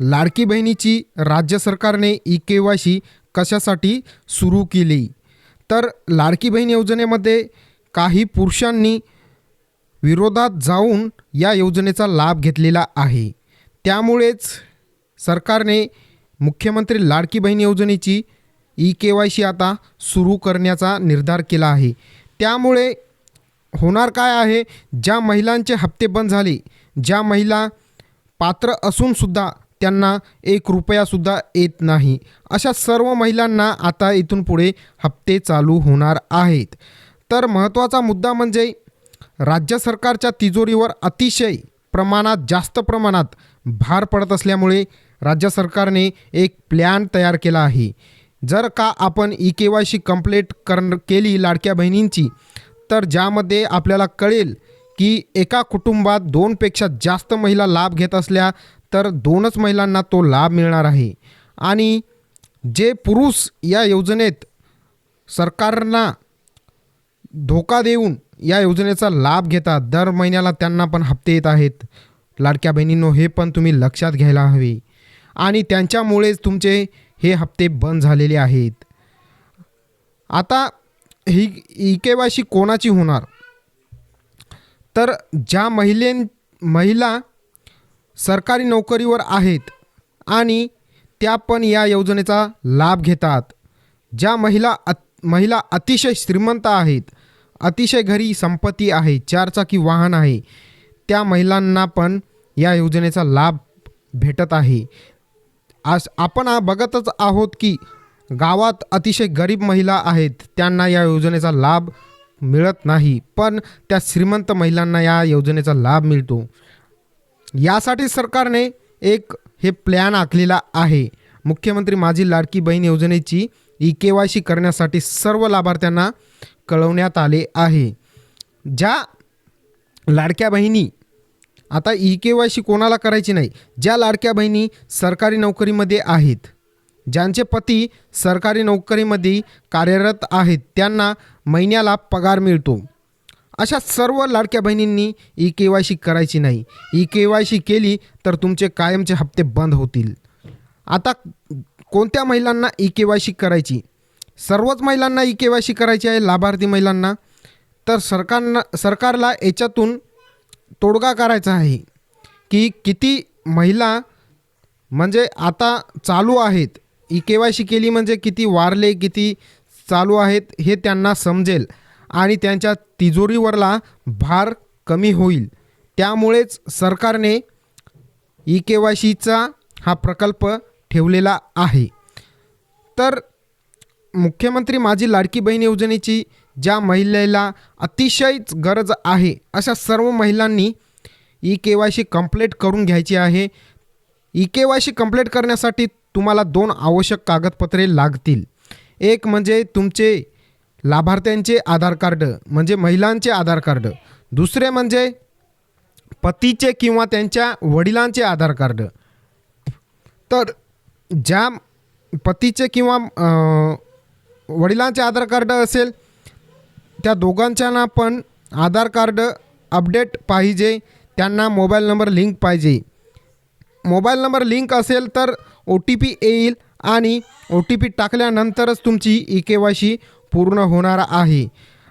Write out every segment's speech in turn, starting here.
लाडकी बहिणीची राज्य सरकारने ई के वाय सी कशासाठी सुरू केली? तर लाडकी बहीण योजनेमध्ये काही पुरुषांनी विरोधात जाऊन या योजनेचा लाभ घेतलेला आहे. त्यामुळेच सरकारने मुख्यमंत्री लाडकी बहीण योजनेची ई के वाय सी आता सुरू करण्याचा निर्धार केला आहे. त्यामुळे होणार काय आहे? ज्या महिलांचे हप्ते बंद झाले ज्या महिला पात्र असूनसुद्धा त्यांना एक रुपयासुद्धा येत नाही. अशा सर्व महिलांना आता इथून पुढे हप्ते चालू होणार आहेत. तर महत्त्वाचा मुद्दा म्हणजे राज्य सरकारच्या तिजोरीवर अतिशय प्रमाणात जास्त प्रमाणात भार पडत असल्यामुळे राज्य सरकारने एक प्लॅन तयार केला आहे. जर का आपण E K Y C complete कर केली लाडक्या बहिणींची तर ज्यामध्ये आपल्याला कळेल की एका कुटुंबात दोनपेक्षा जास्त महिला लाभ घेत असल्या तर दोनच महिलांना तो लाभ मिळणार आहे. आणि जे पुरुष या योजनेत सरकारना धोका देऊन या योजनेचा लाभ घेतात दर महिन्याला त्यांना पण हप्ते येत आहेत. लाडक्या बहिणींनो हे पण तुम्ही लक्षात घ्यायला हवे. आणि त्यांच्यामुळेच तुमचे हे हप्ते बंद झालेले आहेत. आता ही ई के कोणाची होणार? तर ज्या महिलें महिला सरकारी नोकरीवर आहेत आणि त्या पण या योजनेचा लाभ घेतात. ज्या महिला अत महिला अतिशय श्रीमंत आहेत अतिशय घरी संपत्ती आहे चारचाकी वाहन आहे त्या महिलांना पण या योजनेचा लाभ भेटत आहे. आज आपण बघतच आहोत की गावात अतिशय गरीब महिला आहेत त्यांना या योजनेचा लाभ मिळत नाही. पण त्या श्रीमंत महिलांना या योजनेचा लाभ मिळतो. यासाठी सरकारने एक हे प्लॅन आखलेला आहे. मुख्यमंत्री माझी लाडकी बहीण योजनेची ई के वाय सी करण्यासाठी सर्व लाभार्थ्यांना कळवण्यात आले आहे. ज्या लाडक्या बहिणी आता ई के वाय सी कोणाला करायची नाही ज्या लाडक्या बहिणी सरकारी नोकरीमध्ये आहेत ज्यांचे पती सरकारी नोकरीमध्ये कार्यरत आहेत त्यांना महिन्याला पगार मिळतो. अशा सर्व लाडक्या बहिणींनी ई के वाय सी करायची नाही. ई के वाय सी केली तर तुमचे कायमचे हप्ते बंद होतील. आता कोणत्या महिलांना ई के वाय सी करायची? सर्वच महिलांना ई के वाय सी करायची आहे लाभार्थी महिलांना. तर सरकारनं सरकारला याच्यातून तोडगा करायचा आहे की किती महिला म्हणजे आता चालू आहेत ई के वाय सी केली म्हणजे किती वारले किती चालू आहेत हे त्यांना समजेल. आणि त्यांच्या तिजोरीवरला भार कमी होईल. त्यामुळेच सरकारने ई के वाय सीचा हा प्रकल्प ठेवलेला आहे. तर मुख्यमंत्री माझी लाडकी बहीण योजनेची ज्या महिलेला अतिशयच गरज आहे अशा सर्व महिलांनी E K Y C complete करून घ्यायची आहे. E K Y C complete करण्यासाठी तुम्हाला दोन आवश्यक कागदपत्रे लागतील. एक म्हणजे तुमचे लाभार्थ्यांचे आधार कार्ड म्हणजे महिलांचे आधार कार्ड. दुसरे म्हणजे पतीचे किंवा त्यांच्या वडिलांचे आधार कार्ड. तर ज्या पतीचे किंवा वडिलांचे आधार कार्ड असेल त्या दोघांच्याना पण आधार कार्ड अपडेट पाहिजे. त्यांना मोबाईल नंबर लिंक पाहिजे. मोबाईल नंबर लिंक असेल तर ओ टी पी येईल आणि ओ टी पी टाकल्यानंतरच तुमची ई के वाय सी पूर्ण होणार आहे.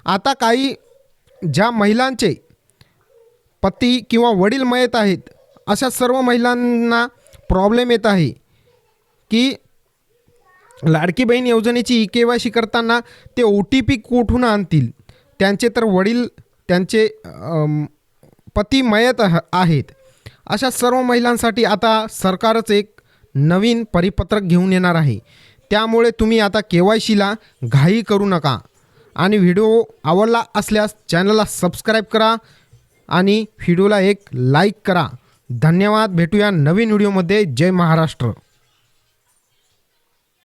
आता काही ज्या महिलांचे पती किंवा वडील मयत आहेत अशा सर्व महिलांना प्रॉब्लेम येत आहे की लाडकी बहीण योजनेची ई के वाय सी करताना ते ओ टी पी कुठून आणतील? त्यांचे तर वडील त्यांचे पती मयत आहेत. अशा सर्व महिलांसाठी आता सरकारच एक नवीन परिपत्रक घेऊन येणार आहे. त्यामुळे तुम्ही आता के वाय सीला घाई करू नका. आणि व्हिडिओ आवडला असल्यास चॅनलला सबस्क्राईब करा आणि व्हिडिओला एक लाईक करा. धन्यवाद. भेटूया नवीन व्हिडिओमध्ये. जय महाराष्ट्र.